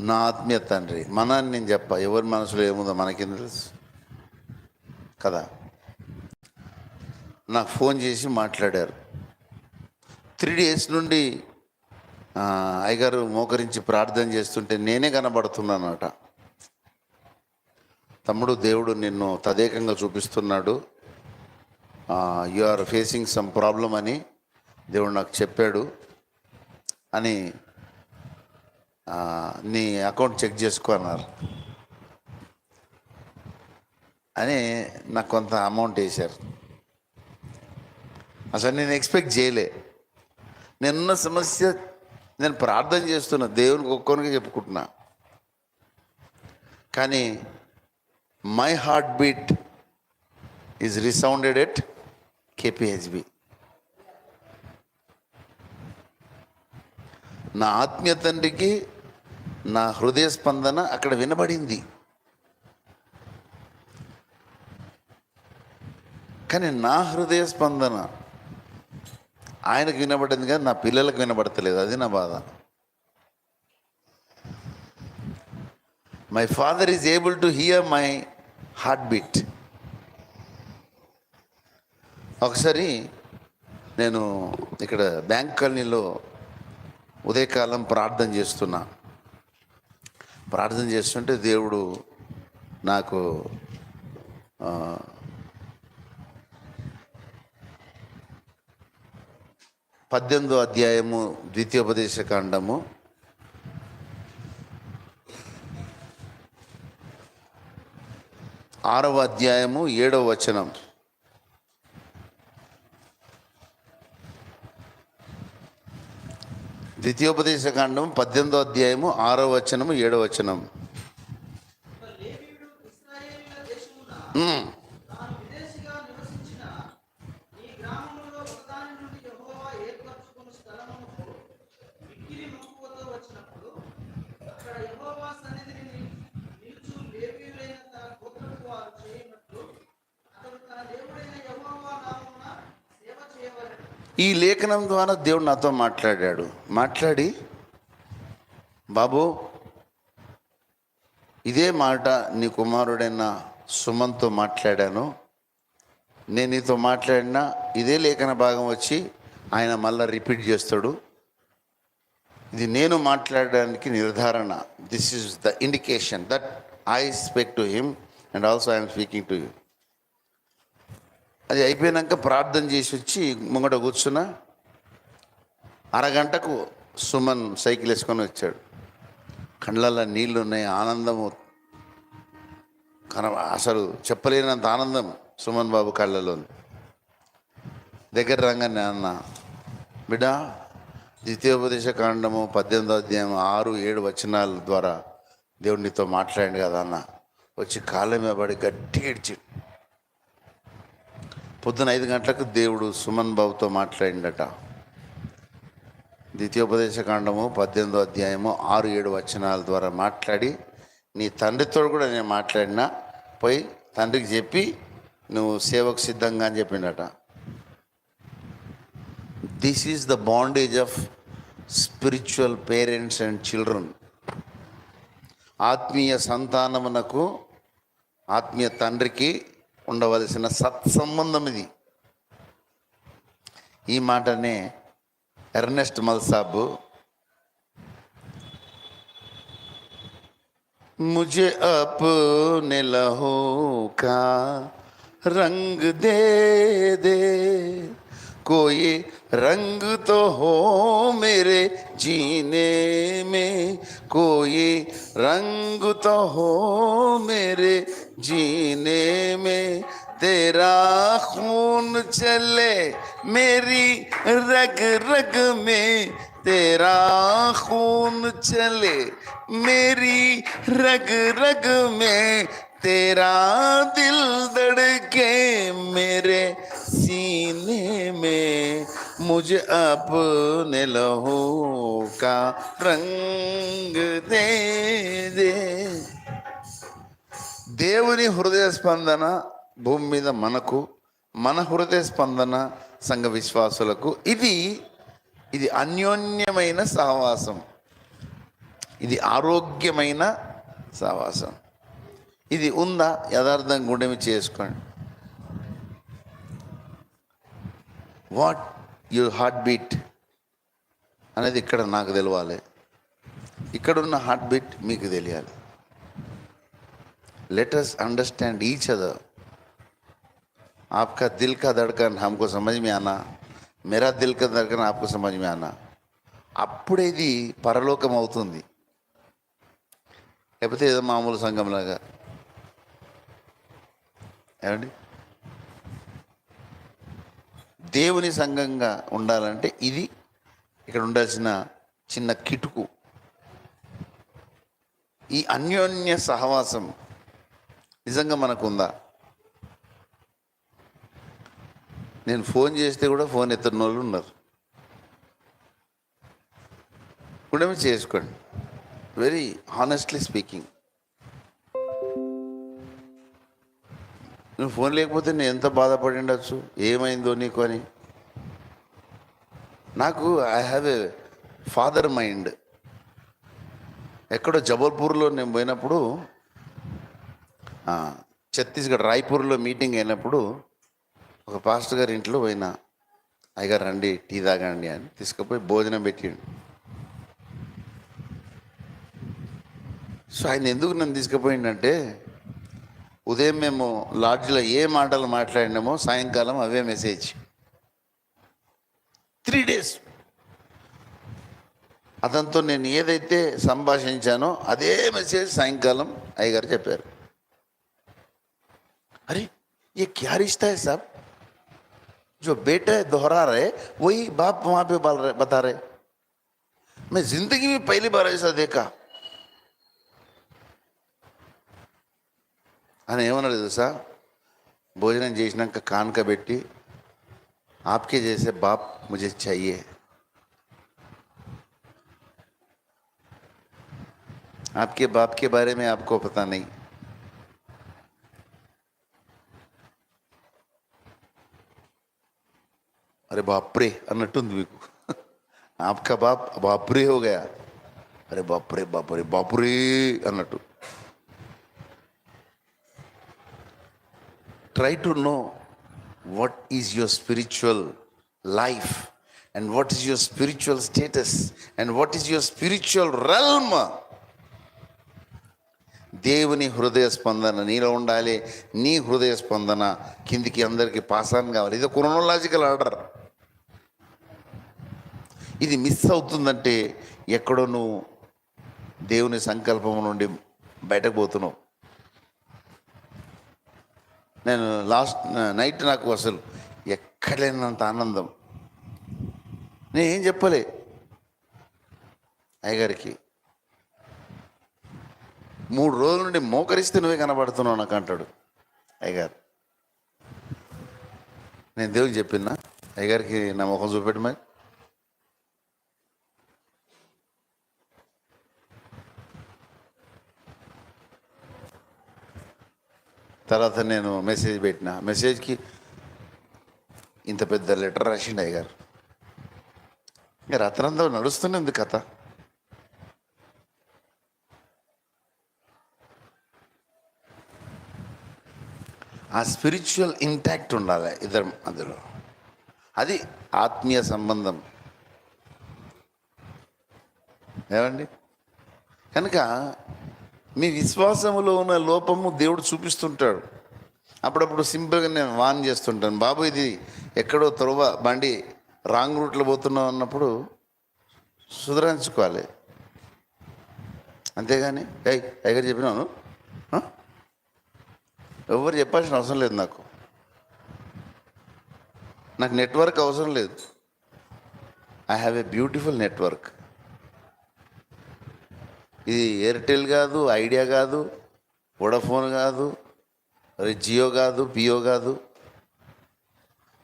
నా ఆత్మీయ తండ్రి. మనని నేను చెప్ప. ఎవరి మనసులో ఏముందో మనకేం తెలుసు? కదా? నాకు ఫోన్ చేసి మాట్లాడారు. త్రీ డేస్ నుండి అయ్యగారు మోకరించి ప్రార్థన చేస్తుంటే నేనే కనబడుతున్నానట. తమ్ముడు దేవుడు నిన్ను తదేకంగా చూపిస్తున్నాడు. You are facing some problem అని దేవుడు నాకు చెప్పాడు. అని నీ అకౌంట్ చెక్ చేసుకో అన్నారు. అని నాకు కొంత అమౌంట్ వేశారు. అసలు నేను ఎక్స్పెక్ట్ చేయలే. నిన్న సమస్య నేను ప్రార్థన చేస్తున్నా దేవునికి ఒక్కొనికి చెప్పుకుంటున్నా. కానీ my heart beat is resounded at KPHB. నా ఆత్మీయ తండ్రికి నా హృదయ స్పందన అక్కడ వినబడింది. కానీ నా హృదయ స్పందన ఆయనకు వినబడింది కానీ నా పిల్లలకు వినబడతలేదు. అది నా బాధ. My father is able to hear my heart beat ఒకసారి నేను ఇక్కడ బ్యాంక్ కాలనీలో ఉదయకాలం ప్రార్థన చేస్తున్నా. ప్రార్థన చేస్తుంటే దేవుడు నాకు పద్దెనిమిదో అధ్యాయము ద్వితీయోపదేశ కాండము. ఆరవ అధ్యాయము ఏడవ వచనం. ద్వితీయోపదేశ కాండం పద్దెనిమిదో అధ్యాయము ఆరో వచనము ఏడో వచనం ఈ లేఖనం ద్వారా దేవుడు నాతో మాట్లాడాడు. మాట్లాడి బాబు ఇదే మాట నీ కుమారుడైన సుమన్తో మాట్లాడాను. నేను నీతో మాట్లాడినా ఇదే లేఖన భాగం వచ్చి ఆయన మళ్ళీ రిపీట్ చేస్తాడు. ఇది నేను మాట్లాడడానికి నిర్ధారణ. This is the indication that I speak to him and also I'm speaking to you అది అయిపోయినాక ప్రార్థన చేసి వచ్చి ముంగట కూర్చున్న. అరగంటకు సుమన్ సైకిల్ వేసుకొని వచ్చాడు. కళ్ళల్లో నీళ్ళు ఉన్నాయి ఆనందము. కన అసలు చెప్పలేనంత ఆనందం సుమన్ బాబు కళ్ళలో ఉంది. దగ్గర రంగానే అన్న బిడ్డ ద్వితీయోపదేశ కాండము పద్దెనిమిదో అధ్యాయం ఆరు ఏడు వచనాల ద్వారా దేవుడు నీతో మాట్లాడండి కదా అన్న. వచ్చి కాళ్ళ మీద పడి గట్టి ఏడ్చిట్టు పొద్దున ఐదు గంటలకు దేవుడు సుమన్ బాబుతో మాట్లాడిండట. ద్వితీయోపదేశకాండము పద్దెనిమిదో అధ్యాయము ఆరు ఏడు వచనాల ద్వారా మాట్లాడి నీ తండ్రితో కూడా నేను మాట్లాడినా పోయి తండ్రికి చెప్పి నువ్వు సేవకు సిద్ధంగా అని చెప్పిండట. This is the bondage of spiritual parents and children ఆత్మీయ సంతానమునకు ఆత్మీయ తండ్రికి ఉండవలసిన సత్సంబంధం ఇది ఈ మాటనే ఎర్నెస్ట్ మల్సాబు मुझे अपने लहू का रंग दे दे कोई रंग तो हो मेरे जीने में कोई रंग तो हो मेरे जीने में। तेरा खून चले मेरी रग रग में, तेरा खून चले मेरी रग रग में तेरा दिल धड़के मेरे सीने में मुझे अपने लहू का रंग दे दे దేవుని హృదయ స్పందన భూమి మీద మనకు మన హృదయ స్పందన సంఘ విశ్వాసులకు ఇది ఇది అన్యోన్యమైన సహవాసం ఇది ఆరోగ్యమైన సహవాసం ఇది ఉందా యథార్థం గుండెమి చేసుకోండి వాట్ యువర్ హార్ట్ బీట్ అనేది ఇక్కడ నాకు తెలవాలి ఇక్కడున్న హార్ట్ బీట్ మీకు తెలియాలి let us understand each other आपका दिल का धड़कन हमको समझ में आना मेरा दिल का धड़कन आपको समझ में आना అప్పుడే ఇది పరలోకం అవుతుంది లేకపోతే ఏదో మామూలు సంఘంలాగా ఏమండి? దేవుని సంఘంగా ఉండాలంటే ఇది ఇక్కడ ఉండాల్సిన చిన్న కిటుకు. ఈ అన్యోన్య సహవాసం నిజంగా మనకు ఉందా నేను ఫోన్ చేస్తే కూడా ఫోన్ ఎత్తున్న వాళ్ళు ఉన్నారు. కూడా చేసుకోండి. వెరీ హానెస్ట్లీ స్పీకింగ్ నువ్వు ఫోన్ లేకపోతే నేను ఎంత బాధపడి ఉండొచ్చు? ఏమైందో నీకు అని? నాకు I have a father mind ఎక్కడో జబల్పూర్లో నేను పోయినప్పుడు ఛత్తీస్గఢ్ రాయ్పూర్లో మీటింగ్ అయినప్పుడు ఒక పాస్టర్ గారి ఇంట్లో పోయినా. అయ్యగారు రండి టీ తాగండి అని తీసుకుపోయి భోజనం పెట్టిండు. సో ఆయన ఎందుకు నన్ను తీసుకుపోయిండంటే ఉదయం మేము లాడ్జ్లో ఏ మాటలు మాట్లాడినామో సాయంకాలం అవే మెసేజ్ త్రీ డేస్ అతనితో నేను ఏదైతే సంభాషించానో అదే మెసేజ్ సాయంకాలం అయ్యగారు చెప్పారు अरे ये क्या रिश्ता है साहब जो बेटा दोहरा रहे वही बाप वहां पे बाल रहे बता रहे मैं जिंदगी में पहली बार ऐसा देखा అని ఏమన్నాడు తెలుసా భోజనం చేసినాక కానుక పెట్టి आपके जैसे बाप मुझे चाहिए आपके बाप के बारे में आपको पता नहीं अरे बाप रे అన్నట్టుంది మీకు आपका बाप बाप रे हो गया अरे बाप रे बाप रे try to know what is your spiritual life and what is your spiritual status and what is your spiritual realm దేవుని హృదయ స్పందన నీలో ఉండాలి. నీ హృదయ స్పందన కిందికి అందరికీ పాసాన్ కావాలి. ఇది క్రోనలాజికల్ ఆర్డర్ ఇది మిస్ అవుతుందంటే ఎక్కడో నువ్వు దేవుని సంకల్పం నుండి బయటకు పోతున్నావు. నేను లాస్ట్ నైట్ నాకు అసలు ఎక్కడలేనంత ఆనందం. నేను ఏం చెప్పలే? అయ్యగారికి మూడు రోజుల నుండి మోకరిస్తే నువ్వే కనబడుతున్నావు నాకు అంటాడు అయ్యగారు. నేను దేవుడికి చెప్పినా అయ్యగారికి నా ముఖం చూపెట్టి తర్వాత నేను మెసేజ్ పెట్టిన. మెసేజ్కి ఇంత పెద్ద లెటర్ రాసిండు అయ్యగారు. ఇంకా రతనంలో నడుస్తున్నది కథ. ఆ స్పిరిచువల్ ఇంటాక్ట్ ఉండాలి ఇద్దరు అందులో. అది ఆత్మీయ సంబంధం. ఏమండి? కనుక మీ విశ్వాసములో ఉన్న లోపము దేవుడు చూపిస్తుంటాడు. అప్పుడప్పుడు సింపుల్గా నేను వాన్ చేస్తుంటాను. బాబు ఇది ఎక్కడో తొరవ బండి రాంగ్ రూట్లో పోతున్నావు అన్నప్పుడు సుధరించుకోవాలి. అంతేగాని ఏయ్ చెప్పినాను. ఎవరు చెప్పాల్సిన అవసరం లేదు నాకు. నాకు నెట్వర్క్ అవసరం లేదు. I have a beautiful network ఇది ఎయిర్టెల్ కాదు ఐడియా కాదు వోడాఫోన్ కాదు మరి జియో కాదు పియో కాదు.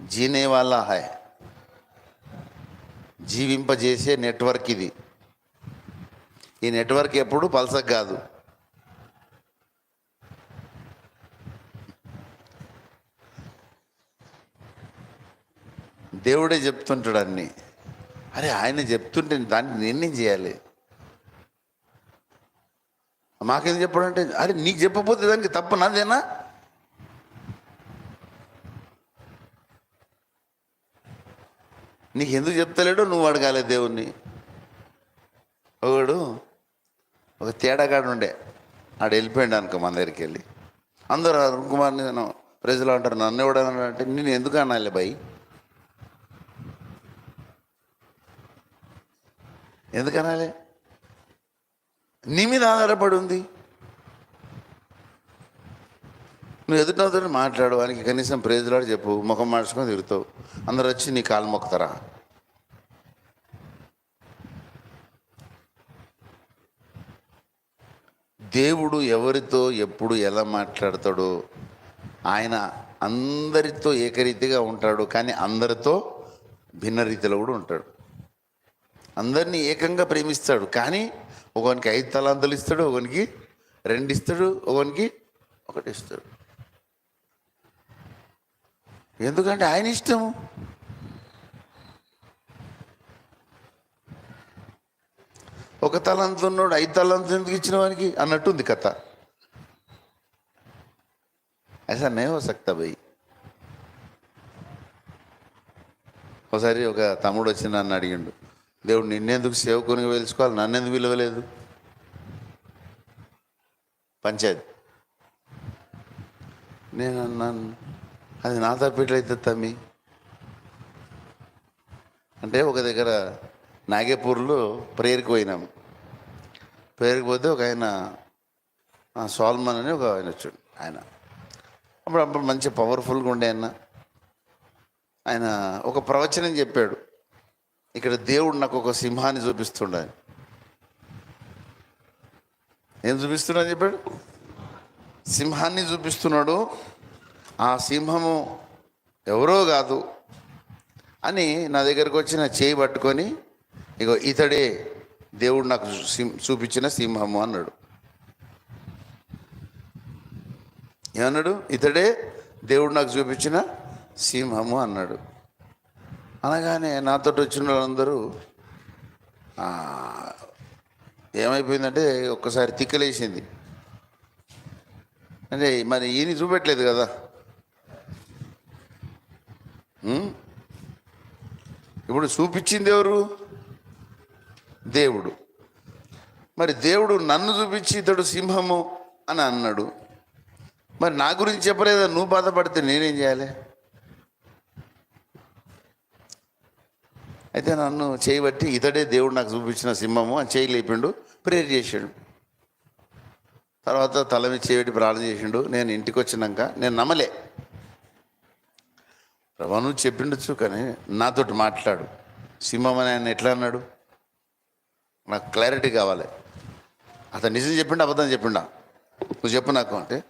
జీనే వాళ్ళ హాయ్ జీవింపజేసే నెట్వర్క్ ఇది. ఈ నెట్వర్క్ ఎప్పుడు పల్సక్ కాదు. దేవుడే చెప్తుంటాడు అన్నీ. అరే ఆయన చెప్తుంటే దాన్ని నేనేం చేయాలి? మాకేం చెప్పడంటే అరే నీకు చెప్పకపోతే దానికి తప్ప నాదేనా? నీకు ఎందుకు చెప్తలేడో నువ్వు అడగాలి దేవుణ్ణి. ఒకడు ఒక తేడాగాడు ఉండే. ఆడు వెళ్ళిపోయాడు అనుకో మన దగ్గరికి వెళ్ళి. అందరూ అరుణ్ కుమార్ని నేను ప్రజలు అంటారు నన్ను ఎవడన్నా అంటే నేను ఎందుకు అనాలి భయ్ ఎందుకు అనాలి? నీ మీద ఆధారపడి ఉంది. నువ్వు ఎదుటితో మాట్లాడు వానికి కనీసం ప్రేజులాడు చెప్పు ముఖం మార్చుకొని తిరుగుతావు. అందరు వచ్చి నీ కాలు మొక్కుతారా? దేవుడు ఎవరితో ఎప్పుడు ఎలా మాట్లాడతాడో ఆయన అందరితో ఏకరీతిగా ఉంటాడు కానీ అందరితో భిన్న రీతిలో కూడా ఉంటాడు. అందరినీ ఏకంగా ప్రేమిస్తాడు కానీ ఒకనికి ఐదు తలాంతలు ఇస్తాడు ఒకనికి రెండు ఇస్తాడు ఒకనికి ఒకటి ఇస్తాడు ఎందుకంటే ఆయన ఇష్టము ఒక తలంత ఉన్నాడు ఐదు తలంత ఎందుకు ఇచ్చిన వానికి అన్నట్టుంది కథ ऐसा नहीं हो सकता भाई ఒకసారి ఒక తమ్ముడు వచ్చి నన్ను అడిగిండు దేవుడు నిన్నెందుకు సేవకునిగా వెలుసుకోవాలి నన్నెందుకు విలువలేదు పంచాయతీ. నేను అన్నాను అది నా తప్పిట్లయితే తమ్మి. అంటే ఒక దగ్గర నాగేపూర్లో ప్రేయర్కి పోయినాము. ప్రేయర్కి పోతే ఒక ఆయన సాల్మన్ అని ఒక ఆయన వచ్చాడు ఆయన. అప్పుడు అప్పుడు మంచి పవర్ఫుల్గా ఉండే ఆయన ఆయన ఒక ప్రవచనం చెప్పాడు. ఇక్కడ దేవుడు నాకు ఒక సింహాన్ని చూపిస్తుండే. ఏం చూపిస్తున్నా చెప్పాడు? సింహాన్ని చూపిస్తున్నాడు. ఆ సింహము ఎవరో కాదు అని నా దగ్గరకు వచ్చి నా చేయి పట్టుకొని ఇగో ఇతడే దేవుడు నాకు చూపించిన సింహము అన్నాడు. ఏమన్నాడు? ఇతడే దేవుడు నాకు చూపించిన సింహము అన్నాడు. అనగానే నాతో వచ్చిన వాళ్ళందరూ ఏమైపోయిందంటే ఒక్కసారి తిక్కలేసింది. అంటే మరి ఈయన చూపెట్టలేదు కదా. ఇప్పుడు చూపించింది ఎవరు? దేవుడు. మరి దేవుడు నన్ను చూపించి ఇతడు సింహము అని అన్నాడు. మరి నా గురించి చెప్పలేదా? నువ్వు బాధపడితే నేనేం చేయాలి? అయితే నన్ను చేయబట్టి ఇతడే దేవుడు నాకు చూపించిన సింహము అని చేయి లేపిండు ప్రేయర్ చేసాడు తర్వాత తల మీద చేయబెట్టి ప్రార్థన చేసిండు. నేను ఇంటికి వచ్చినాక నేను నమ్మలే. ప్రభా నువ్వు చెప్పిండొచ్చు కానీ నాతోటి మాట్లాడు. సింహం అని ఆయన ఎట్లా అన్నాడు? నాకు క్లారిటీ కావాలి. అతను నిజం చెప్పిండు అబద్ధం చెప్పిండా? నువ్వు చెప్పు నాకు అంటే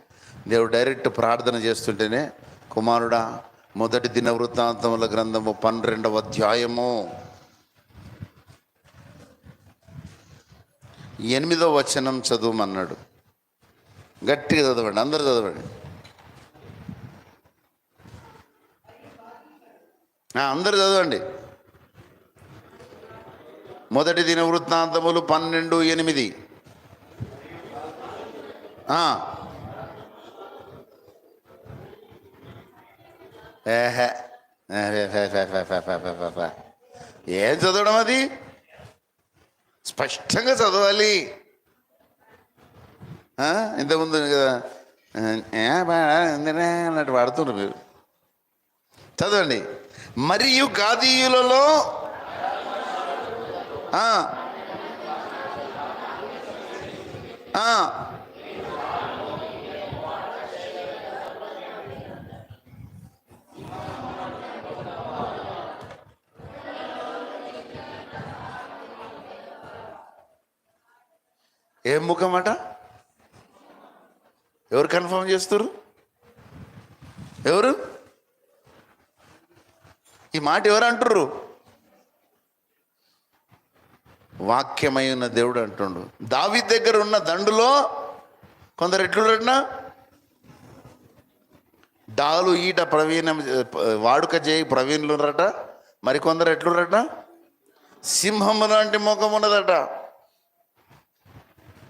దేవుడు డైరెక్ట్ ప్రార్థన చేస్తుంటేనే కుమారుడా మొదటి దిన వృత్తాంతముల గ్రంథము పన్నెండవ అధ్యాయము. ఎనిమిదో వచనం చదువుమన్నాడు. గట్టిగా చదవండి అందరు చదవండి. అందరు చదవండి. మొదటి దిన వృత్తాంతములు పన్నెండు ఎనిమిది. ఏం చదవడం అది స్పష్టంగా చదవాలి ఇంతకుముందు కదా అన్నట్టు వాడుతున్నారు మీరు చదవండి మరియు గాదీయులలో ఆ ఏం ముఖం అట? ఎవరు కన్ఫర్మ్ చేస్తారు ఎవరు? ఈ మాట ఎవరు అంటుర్రు? వాక్యమై ఉన్న దేవుడు అంటుండు. దావి దగ్గర ఉన్న దండులో కొందరు ఎట్లున్నా డాలు ఈట ప్రవీణ వాడుక చేయి ప్రవీణులురట మరికొందరు ఎట్లున్నారట? సింహము లాంటి ముఖం ఉన్నదట.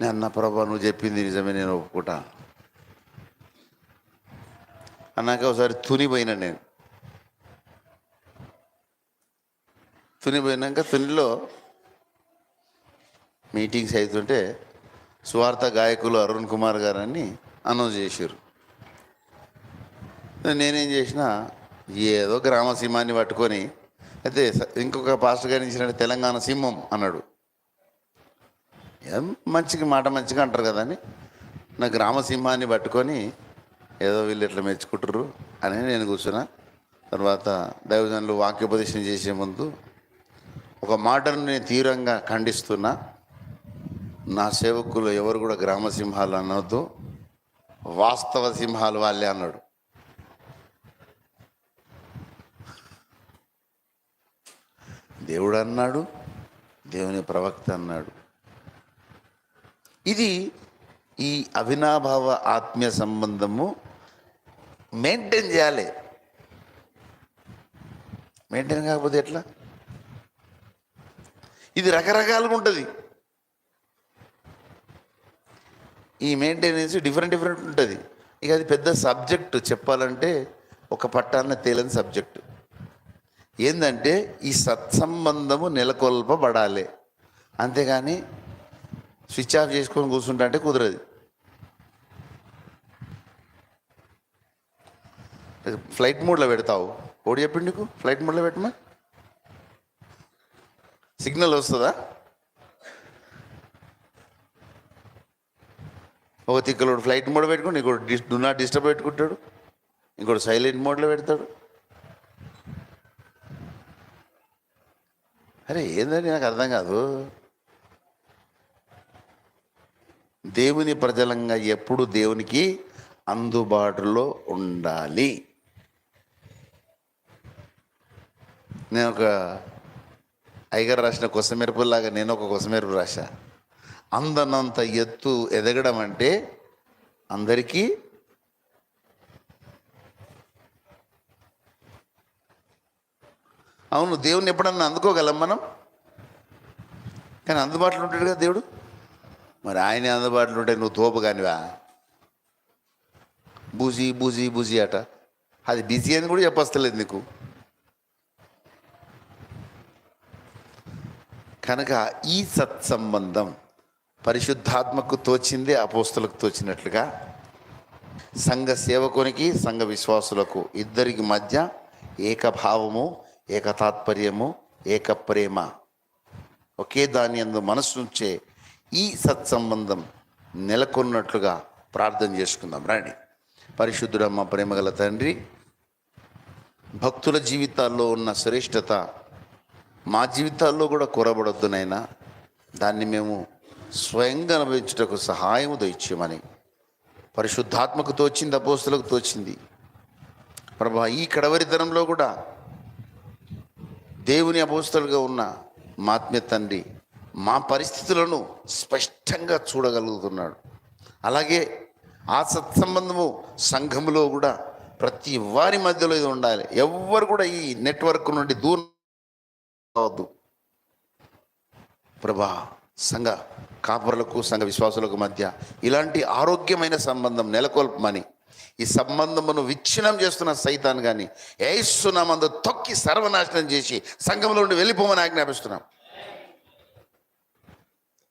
నేను అన్న ప్రభా నువ్వు చెప్పింది నిజమే నేను ఒప్పుకుంటా. అన్నాక ఒకసారి తునిపోయినా నేను. తునిపోయినాక తునిలో మీటింగ్స్ అవుతుంటే స్వార్థ గాయకులు అరుణ్ కుమార్ గారని అనౌన్స్ చేశారు. నేనేం చేసిన ఏదో గ్రామ సింహాన్ని పట్టుకొని అయితే ఇంకొక పాస్టర్ గారు నుంచి తెలంగాణ సింహం అన్నాడు. మంచిగా మాట మంచిగా అంటారు కదా అని నా గ్రామ సింహాన్ని పట్టుకొని ఏదో వీళ్ళు ఇట్లా మెచ్చుకుంటారు అని నేను కూర్చున్నా. తర్వాత దైవజనులు వాక్యోపదేశం చేసే ముందు ఒక మాటను నేను తీవ్రంగా ఖండిస్తున్నా. నా సేవకులు ఎవరు కూడా గ్రామ సింహాలు అనవద్దు వాస్తవ సింహాలు వాళ్ళే అన్నాడు. దేవుడు అన్నాడు దేవుని ప్రవక్త అన్నాడు. ఇది ఈ అవినాభావ ఆత్మీయ సంబంధము మెయింటైన్ చేయాలి. మెయింటైన్ కాకపోతే ఎట్లా? ఇది రకరకాలుగా ఉంటుంది. ఈ మెయింటెనెన్స్ డిఫరెంట్ డిఫరెంట్ ఉంటుంది. ఇక అది పెద్ద సబ్జెక్టు చెప్పాలంటే ఒక పట్టాన్న తేలని సబ్జెక్టు. ఏంటంటే ఈ సత్సంబంధము నెలకొల్పబడాలి. అంతేగాని స్విచ్ ఆఫ్ చేసుకొని కూర్చుంటా అంటే కుదరదు. ఫ్లైట్ మోడ్లో పెడతావు. ఓడి చెప్పిండు నీకు ఫ్లైట్ మోడ్లో పెట్టమా? సిగ్నల్ వస్తుందా? ఒక తిక్కలోడు ఫ్లైట్ మోడ్ పెట్టుకుని ఇంకోటి డిస్ డు నాట్ డిస్టర్బ్ పెట్టుకుంటాడు. ఇంకోటి సైలెంట్ మోడ్లో పెడతాడు. అరే ఏందని నాకు అర్థం కాదు. దేవుని ప్రజలంగా ఎప్పుడు దేవునికి అందుబాటులో ఉండాలి? నేను ఒక ఐగర్ రాసిన కొసమెరుపులాగా నేను ఒక కొసమెరుపు రాశా. అందనంత ఎత్తు ఎదగడం అంటే అందరికీ అవును దేవుని ఎప్పుడన్నా అందుకోగలం మనం? కానీ అందుబాటులో ఉంటాడు కదా దేవుడు? మరి ఆయన అందుబాటులో ఉంటే నువ్వు తోపు కానివా బూజీ బూజీ బూజీ అట. అది బిజీ అని కూడా చెప్పస్తలేదు నీకు. కనుక ఈ సత్సంబంధం పరిశుద్ధాత్మకు తోచింది అపోస్తులకు తోచినట్లుగా సంఘ సేవకునికి సంఘ విశ్వాసులకు ఇద్దరికి మధ్య ఏకభావము ఏకతాత్పర్యము ఏక ప్రేమ ఒకే దాని అందు మనసు ఉంచే ఈ సత్సంబంధం నెలకొన్నట్లుగా ప్రార్థన చేసుకుందాం. రండి. పరిశుద్ధుడమ్మ ప్రేమగల తండ్రి భక్తుల జీవితాల్లో ఉన్న శ్రేష్టత మా జీవితాల్లో కూడా కూరబడొద్దునైనా దాన్ని మేము స్వయంగా అనుభవించుటకు సహాయం దయచేయమని పరిశుద్ధాత్మకు తోచింది అపోస్తులకు తోచింది. ప్రభా ఈ కడవరితనంలో కూడా దేవుని అపోస్తులుగా ఉన్న మాత్మ్య తండ్రి మా పరిస్థితులను స్పష్టంగా చూడగలుగుతున్నాడు. అలాగే ఆ సత్సంబంధము సంఘములో కూడా ప్రతి వారి మధ్యలో ఇది ఉండాలి. ఎవ్వరు కూడా ఈ నెట్వర్క్ నుండి దూరం కావద్దు. ప్రభా సంఘ కాపురులకు సంఘ విశ్వాసులకు మధ్య ఇలాంటి ఆరోగ్యమైన సంబంధం నెలకొల్పమని ఈ సంబంధమును విచ్ఛిన్నం చేస్తున్న సైతాన్ కానీ ఏస్తున్నామందు తొక్కి సర్వనాశనం చేసి సంఘంలో నుండి వెళ్ళిపోమని ఆజ్ఞాపిస్తున్నాం.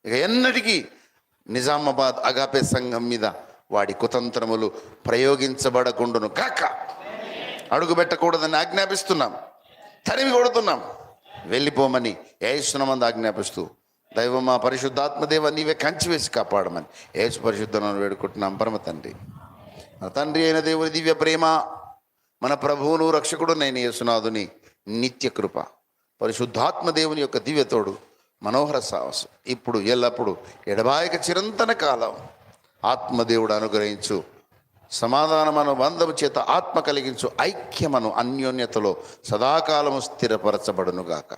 ఇక ఎన్నటికీ నిజామాబాద్ అగాపే సంఘం మీద వాడి కుతంత్రములు ప్రయోగించబడకుండును. కాక అడుగుపెట్టకూడదని ఆజ్ఞాపిస్తున్నాం. తరిమి కొడుతున్నాం. వెళ్ళిపోమని ఏసునమంది ఆజ్ఞాపిస్తూ దైవమా పరిశుద్ధాత్మదేవ నీవే కంచి వేసి కాపాడమని ఏసు పరిశుద్ధను వేడుకుంటున్నాం. పరమ తండ్రి మన తండ్రి అయిన దేవుని దివ్య ప్రేమ మన ప్రభువును రక్షకుడు నేను యేసునాథుని నిత్య కృప పరిశుద్ధాత్మ దేవుని యొక్క దివ్యతోడు మనోహర సాహసం. ఇప్పుడు ఎల్లప్పుడు ఎడబాయక చిరంతన కాలం. ఆత్మదేవుడు అనుగ్రహించు. సమాధానమను బంధము చేత ఆత్మ కలిగించు. ఐక్యమను అన్యోన్యతలో సదాకాలము స్థిరపరచబడునుగాక.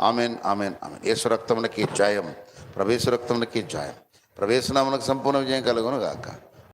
Amen amen amen. యేసు రక్తమునకి జాయం ప్రవేశ రక్తమునకి జాయం ప్రవేశనామునకు సంపూర్ణ విజయం కలుగును గాక